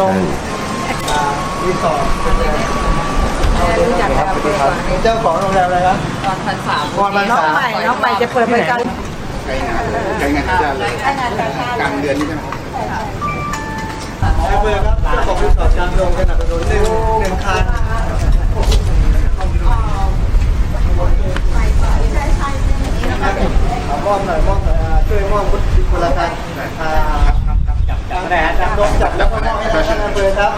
รงอ่ารีสอร์ทเป็นไงรู้จักกับอำเภอก่อนเจ้าของโรงแรมอะไรครับตอนพันสามพรพันน้องษาใหม่น้องใหม่จะเปิดบริการใช้งานใช้งานกาชาติเลยใช้งานกาชาติกลางเดือนนี้ใช่ไหมนายอำเภอครับเจ้าของรีสอร์ทกลางดงสนับสนุนหนึ่งหนึ่งคันเอามอบหน่อยมอบหน่อยอ่าช่วยมอบคนละคัน อ่าจับได้ฮะจับลงจับแล้วก็มอบให้ท่านอำเภอครับ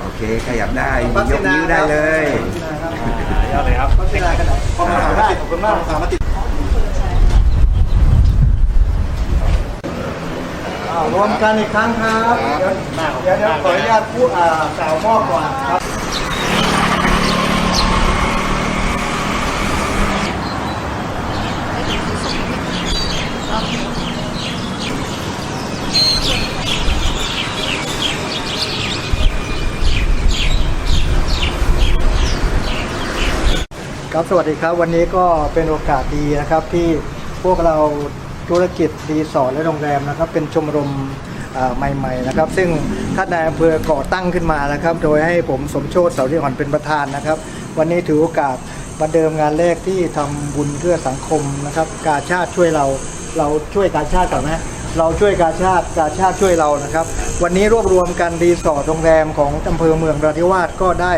โอเคขยับได้ยกนิ้วได้เลยยอดเลยครับพัฒนากันหน่อยขอบคุณมากขอบคุณมากสามารถติดอ่ารวมกันอีกครั้งครับเดี๋ยวเดี๋ยวเดี๋ยวขออนุญาตผู้อ่ากล่าวมอบก่อนครับ ครับสวัสดีครับ วันนี้ก็เป็นโอกาสดีนะครับที่พวกเราธุรกิจรีสอร์ทและโรงแรมนะครับเป็นชมรมใหม่ๆนะครับซึ่งท่านนายอำเภอก่อตั้งขึ้นมานะครับ โดยให้ผมสมโชติเสาเรียงอ่อนเป็นประธานนะครับ วันนี้ถือโอกาสมาเดิมงานแรกที่ทำบุญเพื่อสังคมนะครับ กาชาติช่วยเราเราช่วยกาชาติก่อนนะเราช่วยกาชาติกาชาติช่วยเรานะครับ วันนี้รวบรวมกันรีสอร์ทโรงแรมของอำเภอเมืองราธิวาสก็ได้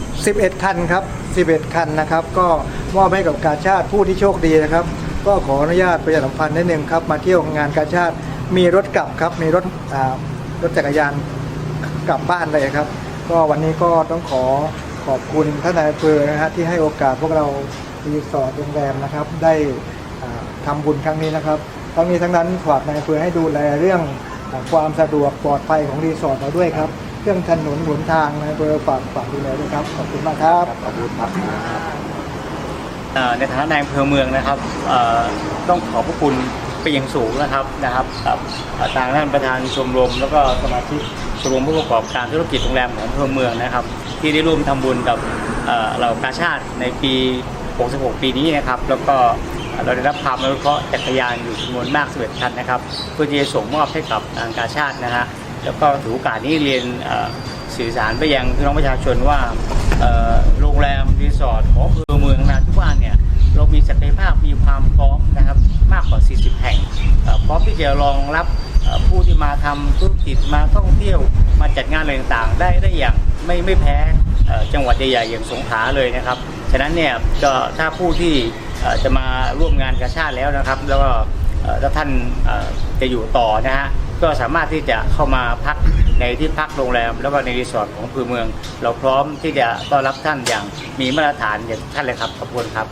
11 คันครับ 11 คันนะครับ ก็มอบให้กับกาชาติผู้ที่โชคดีนะครับ ก็ขออนุญาตประชาสัมพันธ์นิดนึงครับ มาเที่ยวงานกาชาติมีรถกลับครับ มีรถรถจักรยานกลับบ้านเลยครับ ก็วันนี้ก็ต้องขอขอบคุณท่านนายอำเภอนะฮะที่ให้โอกาสพวกเรารีสอร์ทโรงแรมนะครับ ได้อ่าทำบุญครั้งนี้นะครับ ทั้งนี้ทั้งนั้นฝากนายอำเภอให้ดูแลเรื่อง ความสะดวกปลอดภัยของรีสอร์ทเราด้วยครับ เรื่องถนนหนทางนายอำเภอฝากฝากดูแลด้วยครับ ขอบคุณมากครับ ขอบคุณครับในฐานะนายอำเภอเมืองนะครับต้องขอบพระคุณไปนอย่างสูงนะครับนะครับกับทางท่านประธานชมรม แล้วก็สมาชิกชมรมผู้ประกอบการธุรกิจโรงแรมของอำเภอเมืองนะครับ ที่ได้ร่วมทำบุญกับเอ่อเหล่ากาชาติในปี 66 ปีนี้นะครับ แล้วก็ เราได้รับความอนุเคราะห์จักรยานอยู่จำนวนมาก11คันนะครับเพื่อที่จะส่งมอบให้กับทางกาชาตินะฮะแล้วก็ถือโอกาสนี้เรียนสื่อสารไปยังพี่น้องประชาชนว่าโรงแรมรีสอร์ทของอำเภอเมืองนราธิวาสเนี่ยเรามีศักยภาพมีความพร้อมนะครับมากกว่า 40 แห่งพร้อมที่จะรองรับผู้ที่มาทำธุรกิจมาท่องเที่ยวมาจัดงานอะไรต่างๆ ได้ได้อย่างไม่ไม่แพ้จังหวัดใหญ่ๆอย่างสงขลาเลยนะครับ ฉะนั้นเนี่ยก็ถ้าผู้ที่ จะมาร่วมงานกาชาติแล้วนะครับ แล้วก็ถ้าท่านจะอยู่ต่อนะฮะก็สามารถที่จะเข้ามาพักในที่พักโรงแรม แล้วก็ในรีสอร์ทของพื้เมือง เราพร้อมที่จะต้อนรับท่านอย่างมีมาตรฐานอย่างท่านเลยครับขอบคุณครับ